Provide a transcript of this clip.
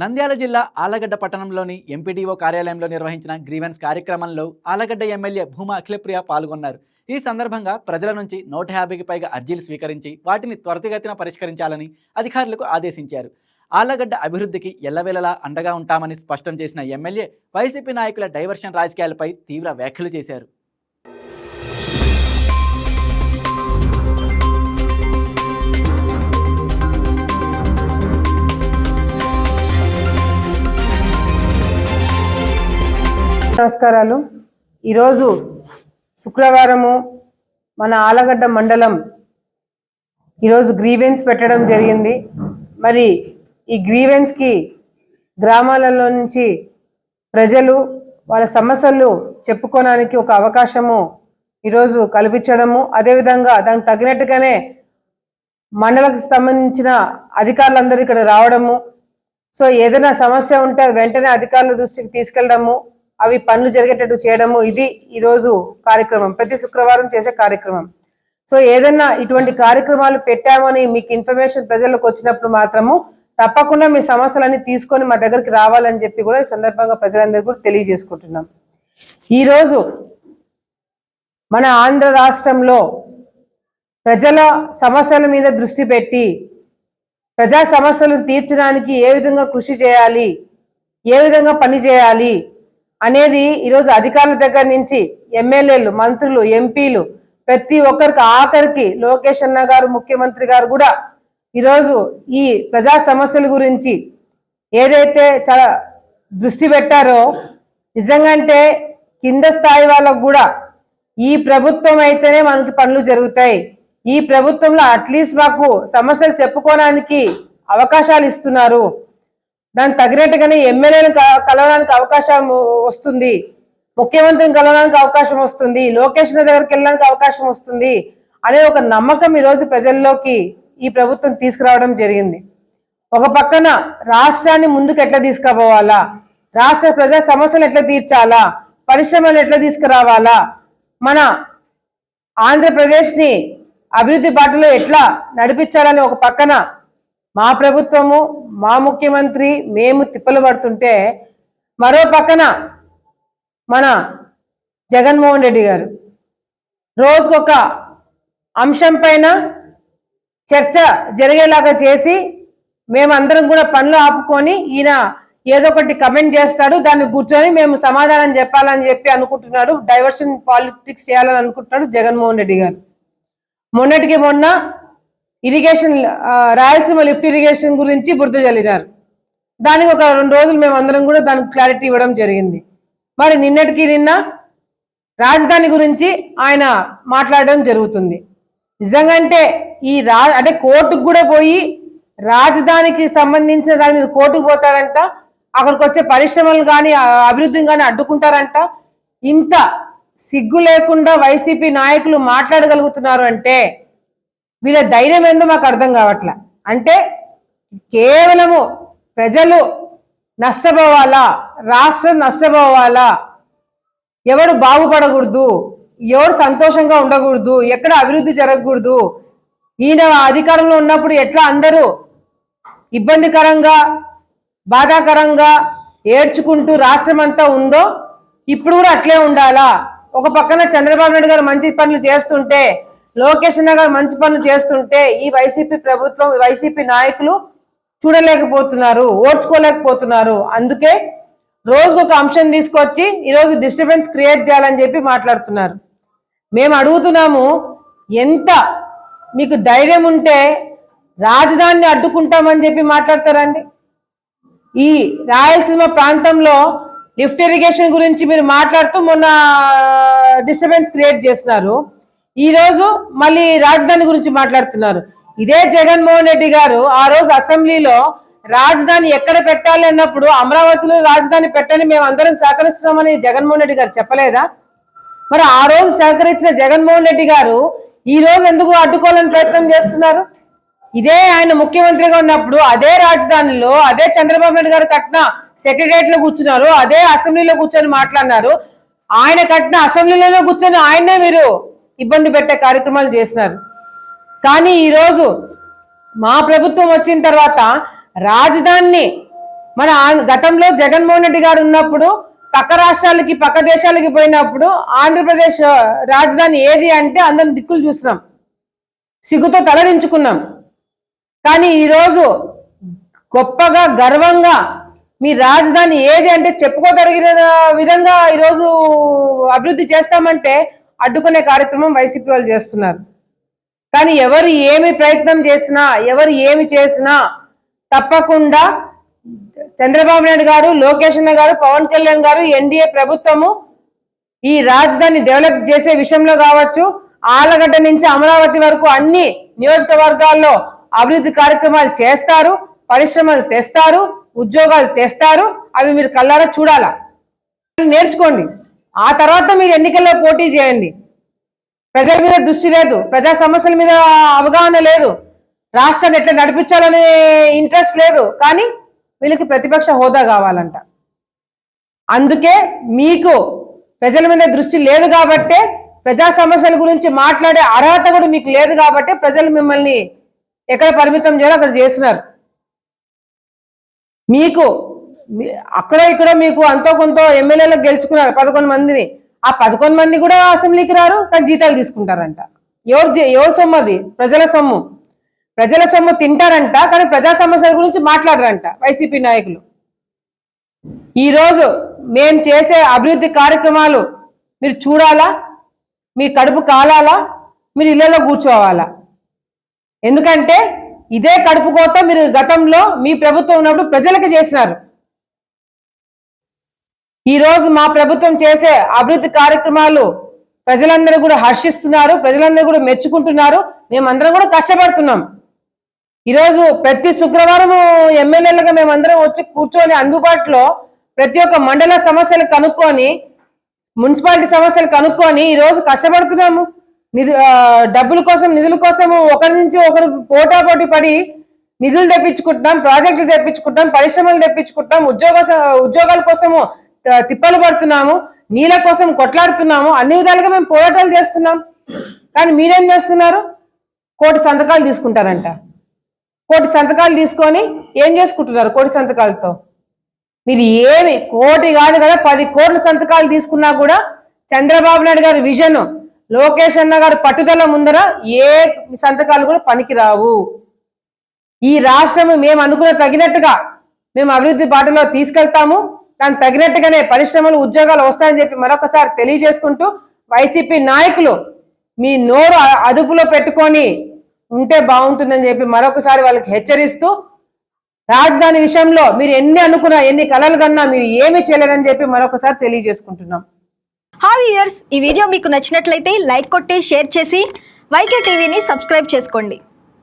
నంద్యాల జిల్లా ఆలగడ్డ పట్టణంలోని ఎంపీడీఓ కార్యాలయంలో నిర్వహించిన గ్రీవెన్స్ కార్యక్రమంలో ఆలగడ్డ ఎమ్మెల్యే భూమా అఖిలప్రియ పాల్గొన్నారు. ఈ సందర్భంగా ప్రజల నుంచి నూట యాభైకి పైగా అర్జీలు స్వీకరించి వాటిని త్వరితగతిన పరిష్కరించాలని అధికారులకు ఆదేశించారు. ఆలగడ్డ అభివృద్ధికి ఎల్లవేళలా అండగా ఉంటామని స్పష్టం చేసిన ఎమ్మెల్యే వైసీపీ నాయకుల డైవర్షన్ రాజకీయాలపై తీవ్ర వ్యాఖ్యలు చేశారు. నమస్కారాలు. ఈరోజు శుక్రవారము మన ఆలగడ్డ మండలం ఈరోజు గ్రీవెన్స్ పెట్టడం జరిగింది. మరి ఈ గ్రీవెన్స్కి గ్రామాలలో నుంచి ప్రజలు వాళ్ళ సమస్యలు చెప్పుకోవడానికి ఒక అవకాశము ఈరోజు కల్పించడము. అదేవిధంగా దానికి తగినట్టుగానే మండలకు సంబంధించిన అధికారులందరూ ఇక్కడ రావడము. సో ఏదైనా సమస్య ఉంటే వెంటనే అధికారుల దృష్టికి తీసుకెళ్ళడము. అవి పనులు జరిగేటట్టు చేయడము ఇది ఈరోజు కార్యక్రమం. ప్రతి శుక్రవారం చేసే కార్యక్రమం. సో ఏదైనా ఇటువంటి కార్యక్రమాలు పెట్టామని మీకు ఇన్ఫర్మేషన్ ప్రజలకు వచ్చినప్పుడు మాత్రము తప్పకుండా మీ సమస్యలన్నీ తీసుకొని మా దగ్గరికి రావాలని చెప్పి కూడా ఈ సందర్భంగా ప్రజలందరికీ కూడా తెలియజేసుకుంటున్నాం. ఈరోజు మన ఆంధ్ర రాష్ట్రంలో ప్రజల సమస్యల మీద దృష్టి పెట్టి ప్రజా సమస్యలను తీర్చడానికి ఏ విధంగా కృషి చేయాలి ఏ విధంగా పని చేయాలి అనేది ఈరోజు అధికారుల దగ్గర నుంచి ఎమ్మెల్యేలు మంత్రులు ఎంపీలు ప్రతి ఒక్కరికి ఆఖరికి లోకేష్ అన్న గారు ముఖ్యమంత్రి గారు కూడా ఈరోజు ఈ ప్రజా సమస్యల గురించి ఏదైతే చాలా దృష్టి పెట్టారో నిజంగా అంటే కింద స్థాయి వాళ్ళకు కూడా ఈ ప్రభుత్వం అయితేనే మనకి పనులు జరుగుతాయి. ఈ ప్రభుత్వంలో అట్లీస్ట్ మాకు సమస్యలు చెప్పుకోవడానికి అవకాశాలు ఇస్తున్నారు. దానికి తగినట్టుగానే ఎమ్మెల్యేలను కలవడానికి అవకాశం వస్తుంది. ముఖ్యమంత్రిని కలవడానికి అవకాశం వస్తుంది. లోకేష్ దగ్గరికి వెళ్ళడానికి అవకాశం వస్తుంది అనే ఒక నమ్మకం ఈరోజు ప్రజల్లోకి ఈ ప్రభుత్వం తీసుకురావడం జరిగింది. ఒక పక్కన రాష్ట్రాన్ని ముందుకు ఎట్లా తీసుకుపోవాలా? రాష్ట్ర ప్రజా సమస్యలు ఎట్లా తీర్చాలా? పరిశ్రమలు ఎట్లా తీసుకురావాలా? మన ఆంధ్రప్రదేశ్ని అభివృద్ధి బాటలో ఎట్లా నడిపించాలని ఒక పక్కన మా ప్రభుత్వము మా ముఖ్యమంత్రి మేము తిప్పలు పడుతుంటే మరో పక్కన మన జగన్మోహన్ రెడ్డి గారు రోజుకొక అంశం పైన చర్చ జరిగేలాగా చేసి మేమందరం కూడా పనులు ఆపుకొని ఈయన ఏదో ఒకటి కమెంట్ చేస్తాడు దాన్ని కూర్చొని మేము సమాధానం చెప్పాలని చెప్పి అనుకుంటున్నాడు డైవర్షన్ పాలిటిక్స్ చేయాలని అనుకుంటున్నాడు జగన్మోహన్ రెడ్డి గారు. మొన్నటికి మొన్న ఇరిగేషన్ రాయలసీమ లిఫ్ట్ ఇరిగేషన్ గురించి బురద జల్లినారు దానికి ఒక రెండు రోజులు మేము అందరం కూడా దానికి క్లారిటీ ఇవ్వడం జరిగింది. మరి నిన్నటికి నిన్న రాజధాని గురించి ఆయన మాట్లాడడం జరుగుతుంది. నిజంగా అంటే ఈ రా అంటే కోర్టుకు కూడా పోయి రాజధానికి సంబంధించిన దాని మీద కోర్టుకు పోతారంట అక్కడికి వచ్చే పరిశ్రమలు కానీ అభివృద్ధిని కానీ అడ్డుకుంటారంట. ఇంత సిగ్గు లేకుండా వైసీపీ నాయకులు మాట్లాడగలుగుతున్నారు అంటే వీళ్ళ ధైర్యం ఏందో మాకు అర్థం కావట్లే. అంటే కేవలము ప్రజలు నష్టపోవాలా? రాష్ట్రం నష్టపోవాలా? ఎవడు బాగుపడకూడదు? ఎవడు సంతోషంగా ఉండకూడదు? ఎక్కడ అభివృద్ధి జరగకూడదు? ఈయన అధికారంలో ఉన్నప్పుడు ఎట్లా అందరూ ఇబ్బందికరంగా బాధాకరంగా ఏడ్చుకుంటూ రాష్ట్రం అంతా ఉందో ఇప్పుడు కూడా అట్లే ఉండాలా? ఒక పక్కన చంద్రబాబు నాయుడు గారు మంచి పనులు చేస్తుంటే లోకేష్ అన్న గారు మంచి పనులు చేస్తుంటే ఈ వైసీపీ ప్రభుత్వం వైసీపీ నాయకులు చూడలేకపోతున్నారు ఓర్చుకోలేకపోతున్నారు. అందుకే రోజుకు ఒక అంశం తీసుకొచ్చి ఈరోజు డిస్టర్బెన్స్ క్రియేట్ చేయాలని చెప్పి మాట్లాడుతున్నారు. మేము అడుగుతున్నాము ఎంత మీకు ధైర్యం ఉంటే రాజధానిని అడ్డుకుంటామని చెప్పి మాట్లాడతారండి. ఈ రాయలసీమ ప్రాంతంలో లిఫ్ట్ ఇరిగేషన్ గురించి మీరు మాట్లాడుతూ మొన్న డిస్టర్బెన్స్ క్రియేట్ చేస్తున్నారు. ఈ రోజు మళ్ళీ రాజధాని గురించి మాట్లాడుతున్నారు. ఇదే జగన్మోహన్ రెడ్డి గారు ఆ రోజు అసెంబ్లీలో రాజధాని ఎక్కడ పెట్టాలి అన్నప్పుడు అమరావతిలో రాజధాని పెట్టని మేము అందరం సహకరిస్తున్నామని జగన్మోహన్ రెడ్డి గారు చెప్పలేదా? మరి ఆ రోజు సహకరించిన జగన్మోహన్ రెడ్డి గారు ఈ రోజు ఎందుకు అడ్డుకోవాలని ప్రయత్నం చేస్తున్నారు? ఇదే ఆయన ముఖ్యమంత్రిగా ఉన్నప్పుడు అదే రాజధానిలో అదే చంద్రబాబు నాయుడు గారు కట్టిన సెక్రటరియట్లో కూర్చున్నారు అదే అసెంబ్లీలో కూర్చొని మాట్లాడినారు. ఆయన కట్టిన అసెంబ్లీలో కూర్చొని ఆయనే మీరు ఇబ్బంది పెట్టే కార్యక్రమాలు చేసినారు కానీ ఈరోజు మా ప్రభుత్వం వచ్చిన తర్వాత రాజధానిని మన గతంలో జగన్మోహన్ రెడ్డి గారు ఉన్నప్పుడు పక్క రాష్ట్రాలకి పక్క దేశాలకి పోయినప్పుడు ఆంధ్రప్రదేశ్ రాజధాని ఏది అంటే అందరం దిక్కులు చూస్తున్నాం సిగ్గుతో తలదించుకున్నాం. కానీ ఈరోజు గొప్పగా గర్వంగా మీ రాజధాని ఏది అంటే చెప్పుకోదగిన విధంగా ఈరోజు అభివృద్ధి చేస్తామంటే అడ్డుకునే కార్యక్రమం వైసీపీ వాళ్ళు చేస్తున్నారు. కానీ ఎవరు ఏమి ప్రయత్నం చేసినా ఎవరు ఏమి చేసినా తప్పకుండా చంద్రబాబు నాయుడు గారు లోకేష్ అన్న గారు పవన్ కళ్యాణ్ గారు ఎన్డీఏ ప్రభుత్వము ఈ రాజధాని డెవలప్ చేసే విషయంలో కావచ్చు ఆలగడ్డ నుంచి అమరావతి వరకు అన్ని నియోజకవర్గాల్లో అభివృద్ధి కార్యక్రమాలు చేస్తారు పరిశ్రమలు తెస్తారు ఉద్యోగాలు తెస్తారు. అవి మీరు కల్లారా చూడాలా? నేర్చుకోండి. ఆ తర్వాత మీరు ఎన్నికల్లో పోటీ చేయండి. ప్రజల మీద దృష్టి లేదు. ప్రజా సమస్యల మీద అవగాహన లేదు. రాష్ట్రాన్ని ఎట్లా నడిపించాలనే ఇంట్రెస్ట్ లేదు. కానీ వీళ్ళకి ప్రతిపక్ష హోదా కావాలంట. అందుకే మీకు ప్రజల మీద దృష్టి లేదు కాబట్టే ప్రజా సమస్యల గురించి మాట్లాడే అర్హత కూడా మీకు లేదు కాబట్టి ప్రజలు మిమ్మల్ని ఎక్కడ పరిమితం చేయాలో అక్కడ చేస్తున్నారు. మీకు అక్కడ ఇక్కడ మీకు అంతో కొంత ఎమ్మెల్యేలకు గెలుచుకున్నారు పదకొండు మందిని. ఆ పదకొండు మంది కూడా అసెంబ్లీకి రారు కానీ జీతాలు తీసుకుంటారంట. ఎవరు ఎవరు సొమ్ము అది? ప్రజల సొమ్ము. ప్రజల సొమ్ము తింటారంట కానీ ప్రజా సమస్యల గురించి మాట్లాడరంట వైసీపీ నాయకులు. ఈరోజు మేము మేం చేసే అభివృద్ధి కార్యక్రమాలు మీరు చూడాలా? మీ కడుపు కాలాలా? మీరు ఇళ్ళలో కూర్చోవాలా? ఎందుకంటే ఇదే కడుపు కోత మీరు గతంలో మీ ప్రభుత్వం ఉన్నప్పుడు ప్రజలకు చేసినారు. ఈ రోజు మా ప్రభుత్వం చేసే అభివృద్ధి కార్యక్రమాలు ప్రజలందరూ కూడా హర్షిస్తున్నారు ప్రజలందరూ కూడా మెచ్చుకుంటున్నారు. మేమందరం కూడా కష్టపడుతున్నాం. ఈరోజు ప్రతి శుక్రవారం ఎమ్మెల్యేలుగా మేమందరం వచ్చి కూర్చొని అందుబాటులో ప్రతి ఒక్క మండల సమస్యలు కనుక్కొని మున్సిపాలిటీ సమస్యలు కనుక్కొని ఈరోజు కష్టపడుతున్నాము. నిధు డబ్బుల కోసం నిధుల కోసం ఒకరి నుంచి ఒకరు పోటాపోటీ పడి నిధులు తెప్పించుకుంటున్నాం ప్రాజెక్టులు తెప్పించుకుంటాం పరిశ్రమలు తెప్పించుకుంటాం ఉద్యోగ ఉద్యోగాల కోసము తిప్పలు పడుతున్నాము నీళ్ళ కోసం కొట్లాడుతున్నాము అన్ని విధాలుగా మేము పోరాటాలు చేస్తున్నాం. కానీ మీరేం చేస్తున్నారు? కోటి సంతకాలు తీసుకుంటారంట. కోటి సంతకాలు తీసుకొని ఏం చేసుకుంటున్నారు కోటి సంతకాలతో? మీరు ఏమి కోటి కాదు కదా పది కోట్ల సంతకాలు తీసుకున్నా కూడా చంద్రబాబు నాయుడు గారి విజన్ లోకేష్ అన్న గారి పట్టుదల ముందర ఏ సంతకాలు కూడా పనికిరావు. ఈ రాష్ట్రం మేము అనుకున్న తగినట్టుగా మేము అభివృద్ధి బాటలో తీసుకెళ్తాము. దానికి తగినట్టుగానే పరిశ్రమలు ఉద్యోగాలు వస్తాయని చెప్పి మరొకసారి తెలియజేసుకుంటూ వైసీపీ నాయకులు మీ నోరు అదుపులో పెట్టుకొని ఉంటే బాగుంటుందని చెప్పి మరొకసారి వాళ్ళకి హెచ్చరిస్తూ రాజధాని విషయంలో మీరు ఎన్ని అనుకున్నా ఎన్ని కలలు కన్నా మీరు ఏమి చేయలేరని చెప్పి మరొకసారి తెలియజేసుకుంటున్నాం. హాయ్ ఇయర్స్ ఈ వీడియో మీకు నచ్చినట్లయితే లైక్ కొట్టి షేర్ చేసి వైకే టీవీని సబ్స్క్రైబ్ చేసుకోండి.